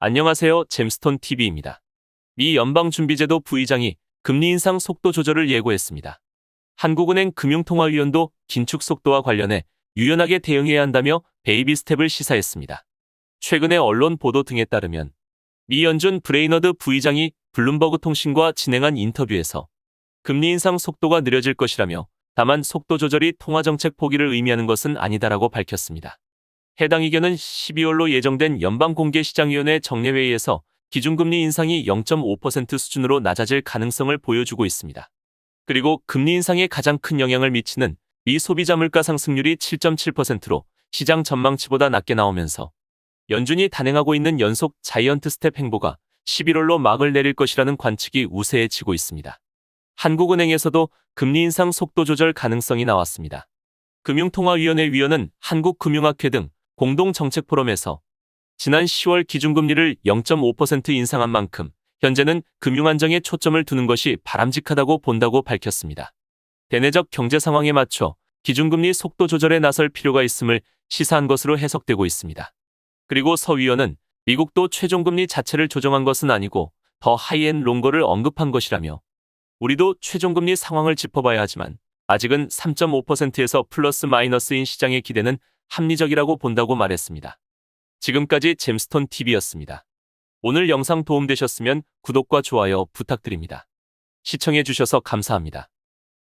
안녕하세요. 잼스톤 TV입니다. 미 연방준비제도 부의장이 금리 인상 속도 조절을 예고했습니다. 한국은행 금융통화위원도 긴축 속도와 관련해 유연하게 대응해야 한다며 베이비 스텝을 시사했습니다. 최근의 언론 보도 등에 따르면 미 연준 브레이너드 부의장이 블룸버그 통신과 진행한 인터뷰에서 금리 인상 속도가 느려질 것이라며 다만 속도 조절이 통화정책 포기를 의미하는 것은 아니다라고 밝혔습니다. 해당 의견은 12월로 예정된 연방공개시장위원회 정례회의에서 기준금리 인상이 0.5% 수준으로 낮아질 가능성을 보여주고 있습니다. 그리고 금리 인상에 가장 큰 영향을 미치는 미 소비자 물가 상승률이 7.7%로 시장 전망치보다 낮게 나오면서 연준이 단행하고 있는 연속 자이언트 스텝 행보가 11월로 막을 내릴 것이라는 관측이 우세해지고 있습니다. 한국은행에서도 금리 인상 속도 조절 가능성이 나왔습니다. 금융통화위원회 위원은 한국금융학회 등 공동정책 포럼에서 지난 10월 기준금리를 0.5% 인상한 만큼 현재는 금융안정에 초점을 두는 것이 바람직하다고 본다고 밝혔습니다. 대내적 경제 상황에 맞춰 기준금리 속도 조절에 나설 필요가 있음을 시사한 것으로 해석되고 있습니다. 그리고 서 위원은 미국도 최종금리 자체를 조정한 것은 아니고 더 하이엔 롱거를 언급한 것이라며 우리도 최종금리 상황을 짚어봐야 하지만 아직은 3.5%에서 플러스 마이너스인 시장의 기대는 합리적이라고 본다고 말했습니다. 지금까지 잼스톤 TV였습니다. 오늘 영상 도움되셨으면 구독과 좋아요 부탁드립니다. 시청해주셔서 감사합니다.